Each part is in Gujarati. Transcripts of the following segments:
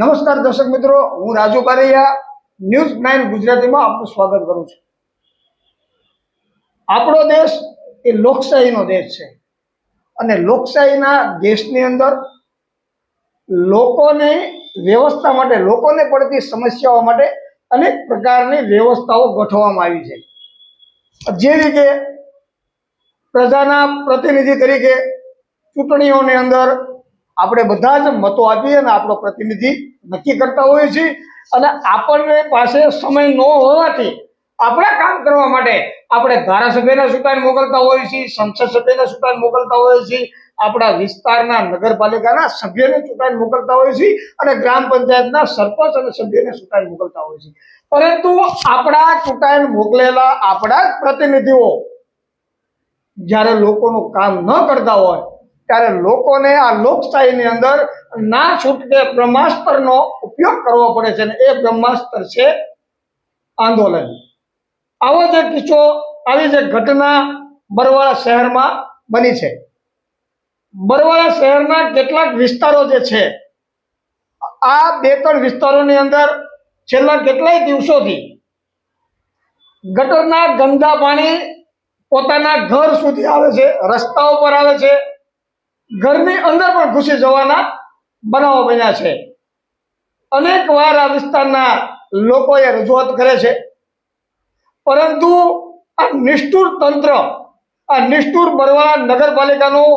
નમસ્કાર દર્શક મિત્રો, હું રાજુ કારૈયા ન્યૂઝ નાઇન ગુજરાતીમાં આપનું સ્વાગત કરું છું. આપણો દેશ એ લોકશાહીનો દેશ છે અને લોકશાહીના દેશની અંદર લોકોને વ્યવસ્થા માટે, લોકોને પડતી સમસ્યાઓ માટે અનેક પ્રકારની વ્યવસ્થાઓ ગોઠવવામાં આવી છે. જે રીતે પ્રજાના પ્રતિનિધિ તરીકે ચૂંટણીઓની અંદર આપણે બધા જ મતો આપીએ અને આપણો પ્રતિનિધિ નક્કી કરતા હોઈએ છીએ. અને આપણને પાસે સમય ન હોવાથી આપણા કામ કરવા માટે આપણે ધારાસભ્યને ચૂંટાઈને મોકલતા હોઈએ છીએ, સંસદ સભ્યને ચૂંટાઈને મોકલતા હોઈએ છીએ, આપણા વિસ્તારના નગરપાલિકાના સભ્યને ચૂંટાઈને મોકલતા હોઈએ છીએ અને ગ્રામ પંચાયતના સરપંચ અને સભ્યને ચૂંટાઈને મોકલતા હોઈએ છીએ. પરંતુ આપણા ચૂંટાઈને મોકલેલા આપણા પ્રતિનિધિઓ જ્યારે લોકોનું કામ ન કરતા હોય ત્યારે લોકોને આ લોકશાહીની અંદર ના છૂટકે બ્રહ્માસ્ત્રનો ઉપયોગ કરવો પડે છે અને એ બ્રહ્માસ્ત્ર છે આંદોલન. આવો જે કિસ્સો, આવી જે ઘટના બરવાળા શહેરમાં બની છે. બરવાળા શહેરના કેટલાક વિસ્તારો જે છે, આ બે ત્રણ વિસ્તારોની અંદર છેલ્લા કેટલાય દિવસોથી ગટરના ગંદા પાણી પોતાના ઘર સુધી આવે છે, રસ્તાઓ પર આવે છે ઘરની અંદર પણ ઘૂસી જવાના બનાવો બન્યા છે. અનેક વાર આ વિસ્તારના લોકોએ રજૂઆત કરે છે. પરંતુ આ નિષ્ઠુર તંત્ર, આ નિષ્ઠુર બરવાળા નગરપાલિકાનું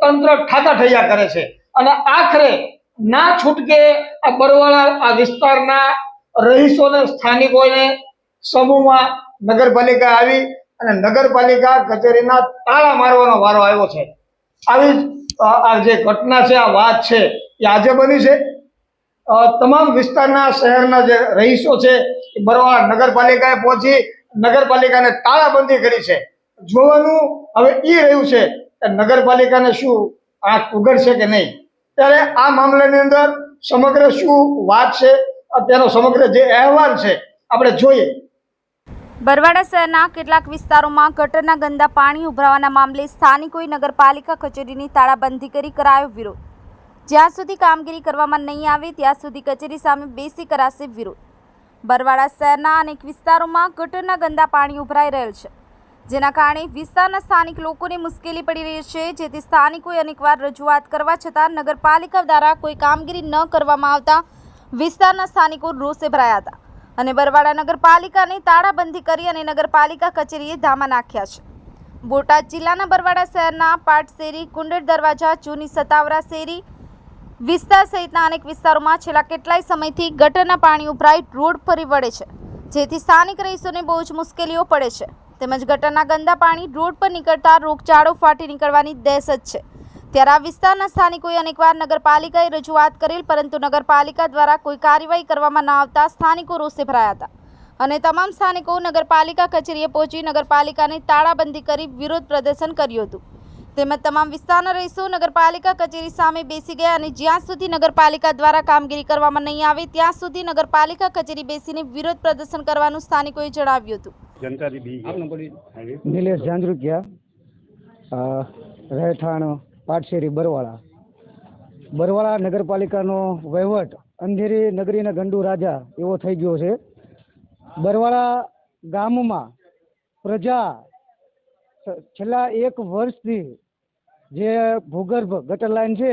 તંત્ર ઠાકા ઠૈયા કરે છે. અને આખરે ના છૂટકે આ બરવાળા આ વિસ્તારના રહીશોને, સ્થાનિકોને સમૂહમાં નગરપાલિકા આવી અને નગરપાલિકા કચેરીના તાળા મારવાનો વારો આવ્યો છે. આવી આ જે ઘટના છે, આ વાત છે, એ આજે બની છે. તમામ વિસ્તારના શહેરના જે રહીશો છે, એ બરવાળા નગરપાલિકાએ પહોંચી નગરપાલિકાને તાળાબંધી કરી છે. જોવાનું હવે એ રહ્યું છે કે નગરપાલિકાને શું આંખ ઉગડશે કે નહીં? ત્યારે આ મામલાની અંદર સમગ્ર શું વાત છે તેનો સમગ્ર જે અહેવાલ છે, આપણે જોઈએ. બરવાડા શહેરના કેટલાક વિસ્તારોમાં ગટરના ગંદા પાણી ઉભરાવાના મામલે સ્થાનિકોએ નગરપાલિકા કચેરીની તાળાબંધી કરી કરાયો વિરોધ. જ્યાં સુધી કામગીરી કરવામાં નહીં આવે, ત્યાં સુધી કચેરી સામે બેસી કરાશે વિરોધ. બરવાડા શહેરના અનેક વિસ્તારોમાં ગટરના ગંદા પાણી ઉભરાઈ રહેલ છે, જેના કારણે વિસ્તારના સ્થાનિક લોકોને મુશ્કેલી પડી રહી છે, જેથી સ્થાનિકોએ અનેકવાર રજૂઆત કરવા છતાં નગરપાલિકા દ્વારા કોઈ કામગીરી ન કરવામાં આવતા વિસ્તારના સ્થાનિકો રોષે ભરાયા હતા. અને બરવાડા નગરપાલિકાની તાળાબંધી કરી અને નગરપાલિકા કચેરીએ ધામા નાખ્યા છે. બોટાદ જિલ્લાના બરવાડા શહેરના પાટ શેરી કુંડળ દરવાજા, જૂની સતાવરા શેરી વિસ્તાર સહિતના અનેક વિસ્તારોમાં છેલ્લા કેટલાય સમયથી ગટરના પાણી ઉભરાઈ રોડ ફરી વળે છે, જેથી સ્થાનિક રહીશોને બહુ જ મુશ્કેલીઓ પડે છે. તેમજ ગટરના ગંદા પાણી રોડ પર નીકળતા રોગચાળો ફાટી નીકળવાની દહેશત છે. ત્યારે આ વિસ્તારના સ્થાનિકોએ અનેકવાર નગરપાલિકાએ રજૂઆત કરેલ પરંતુ નગરપાલિકા દ્વારા કોઈ કાર્યવાહી કરવામાં ન આવતા સ્થાનિકો રોષે ભરાયા હતા. અને તમામ સ્થાનિકો નગરપાલિકા કચેરીએ પહોંચી નગરપાલિકાને તાળાબંધી કરી વિરોધ પ્રદર્શન કર્યું હતું. તેમજ તમામ વિસ્તારના રહીશો નગરપાલિકા કચેરી સામે બેસી ગયા અને જ્યાં સુધી નગરપાલિકા દ્વારા કામગીરી કરવામાં નહીં આવે ત્યાં સુધી નગરપાલિકા કચેરી બેસીને વિરોધ પ્રદર્શન કરવાનું સ્થાનિકોએ જણાવ્યું હતું. જનતાથી નિલેશ જાંજરૂકિયા અ, રહેઠાણ પાટશેરી, બરવાળા. બરવાળા નગરપાલિકાનો વહીવટ અંધેરી નગરીના ગંડુ રાજા એવો થઈ ગયો છે. બરવાળા ગામમાં પ્રજા છેલ્લા એક વર્ષથી જે ભૂગર્ભ ગટર લાઈન છે,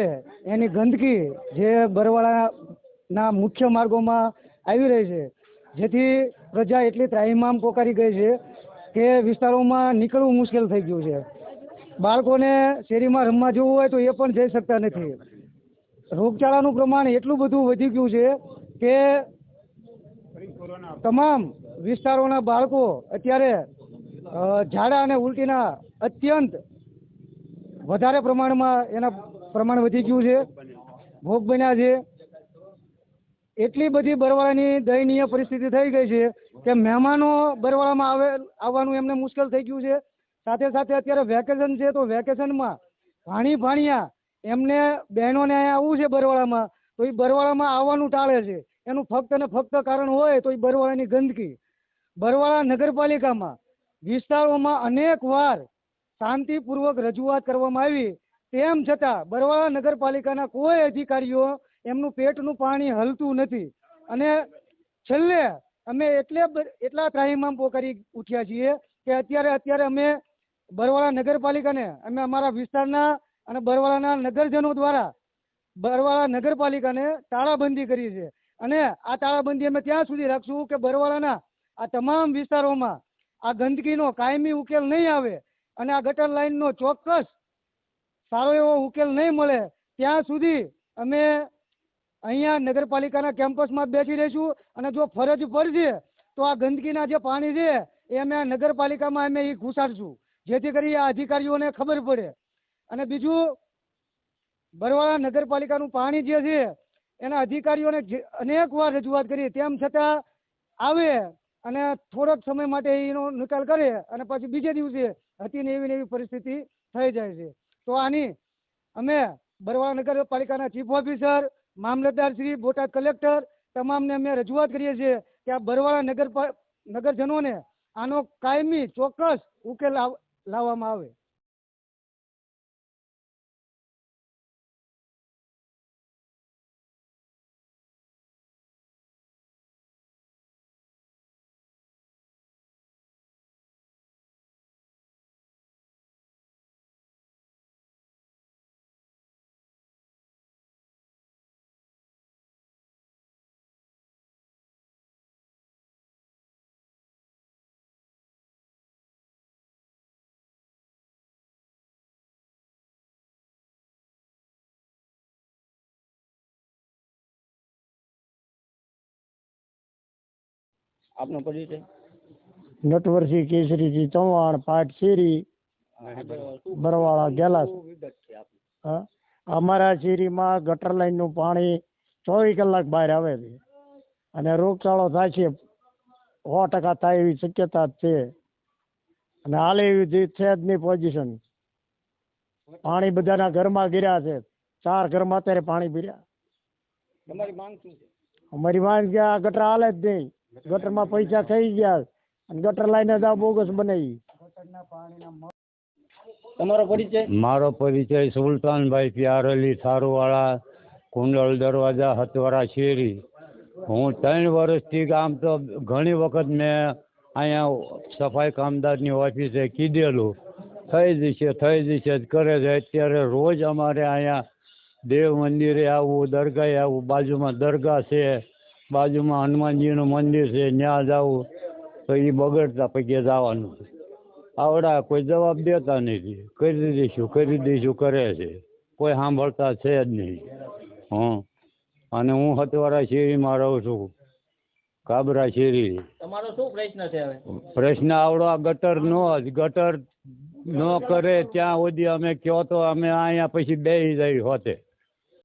એની ગંદકી જે બરવાળાના મુખ્ય માર્ગોમાં આવી રહી છે, જેથી પ્રજા એટલી ત્રાહિમામ પોકારી ગઈ છે કે વિસ્તારોમાં નીકળવું મુશ્કેલ થઈ ગયું છે. બાળકોને શેરીમાં રમવા જવું હોય તો એ પણ જઈ શકતા નથી. રોગચાળાનું પ્રમાણ એટલું બધું વધી ગયું છે કે તમામ વિસ્તારોના બાળકો અત્યારે ઝાડા અને ઉલટીના અત્યંત વધારે પ્રમાણમાં એના પ્રમાણ વધી ગયું છે. ભોગ બન્યા છે. એટલી બધી બરવાળાની દયનીય પરિસ્થિતિ થઈ ગઈ છે કે મહેમાનો બરવાળામાં આવે, આવવાનું એમને મુશ્કેલ થઈ ગયું છે. સાથે સાથે અત્યારે વેકેશન છે તો વેકેશનમાં ભાણી ભાણિયા એમને બહેનોને અહીંયા આવવું છે બરવાળામાં. તો એ બરવાળામાં આવવાનું ટાળે છે. એનું ફક્ત ને ફક્ત કારણ હોય તો એ બરવાળાની ગંદકી. બરવાળા નગરપાલિકામાં વિસ્તારોમાં અનેક વાર શાંતિપૂર્વક રજૂઆત કરવામાં આવી. તેમ છતાં બરવાળા નગરપાલિકાના કોઈ અધિકારીઓ એમનું પેટનું પાણી હલતું નથી. અને છેલ્લે અમે એટલે એટલા ત્રાહીમામ પોકારી ઉઠ્યા છીએ કે અત્યારે અત્યારે અમે બરવાળા નગરપાલિકાને, અમે અમારા વિસ્તારના અને બરવાળાના નગરજનો દ્વારા બરવાળા નગરપાલિકાને તાળાબંધી કરી છે. અને આ તાળાબંધી અમે ત્યાં સુધી રાખશું કે બરવાળાના આ તમામ વિસ્તારોમાં આ ગંદકીનો કાયમી ઉકેલ નહીં આવે અને આ ગટર લાઈનનો ચોક્કસ સારો એવો ઉકેલ નહીં મળે, ત્યાં સુધી અમે અહીંયા નગરપાલિકાના કેમ્પસમાં બેસી રહીશું અને જો ફરજ પડશે તો આ ગંદકીના જે પાણી છે એ અમે આ નગરપાલિકામાં અમે એ ઘુસાડશું. જેથી કરી આ અધિકારીઓને ખબર પડે. અને બીજું, બરવાળા નગરપાલિકાનું પાણી જે છે, એના અધિકારીઓને અનેક વાર રજૂઆત કરી. તેમ છતાં આવે અને થોડોક સમય માટે એનો નિકાલ કરે અને પછી બીજે દિવસે હતી ને એવી એવી પરિસ્થિતિ થઈ જાય છે. તો આની અમે બરવાળા નગરપાલિકાના ચીફ ઓફિસર, મામલતદાર શ્રી, બોટાદ કલેક્ટર તમામને અમે રજૂઆત કરીએ છીએ કે આ બરવાળા નગર નગરજનોને આનો કાયમી ચોક્કસ ઉકેલ લાવવામાં આવે. આપનો પરિચય? નટવરસિંહ કેસરીજી ચૌહાણ પાટ શેરી બરવાળા ગેલાસ. હા? અમારા શેરીમાં ગટર લાઈનનું પાણી ચોવીસ કલાક બહાર આવે છે. અને રોગચાળો થાય છે. સો ટકા થાય એવી શક્યતા છે. અને હાલ એવી છે જ નહીં પોઝિશન પાણી બધાના ઘરમાં ગીર્યા છે. ચાર ઘરમાં અત્યારે પાણી પીર્યા તમારી માંગ શું છે? અમારી માંગ કે આ ગટર હાલે જ નહીં. ગટરમાં પૈસા થઈ ગયા અને ગટર લાઈને જ આ બોગસ બનાવી. તમારો પરિચય? મારો પરિચય સુલતાનભાઈ પ્યારેલી થારુવાળા કુંડળ દરવાજા હતવારા શેરી. હું ત્રણ વર્ષથી આમ તો ઘણી વખત મેં અહીંયા સફાઈ કામદારની ઓફિસે કીધેલું. થઈ જશે થઈ જશે જ કરે છે. અત્યારે રોજ અમારે અહીંયા દેવ મંદિરે આવવું દરગાહે આવવું બાજુમાં દરગાહ છે. બાજુમાં હનુમાનજીનું મંદિર છે ત્યાં જવું તો એ બગડતા પૈકી જવાનું આવડા કોઈ જવાબ દેતા નથી. કરી દઈશું કરી દઈશું કરે છે. કોઈ સાંભળતા છે જ નહીં. હં. અને હું હતવારા શેરીમાં રહું છું. કાબરા શેરી. તમારો શું પ્રશ્ન છે હવે? પ્રશ્ન આવડો આ ગટરનો જ. ગટર ન કરે ત્યાં સુધી અમે કહો તો અમે અહીંયા પછી બે જઈ હોતે.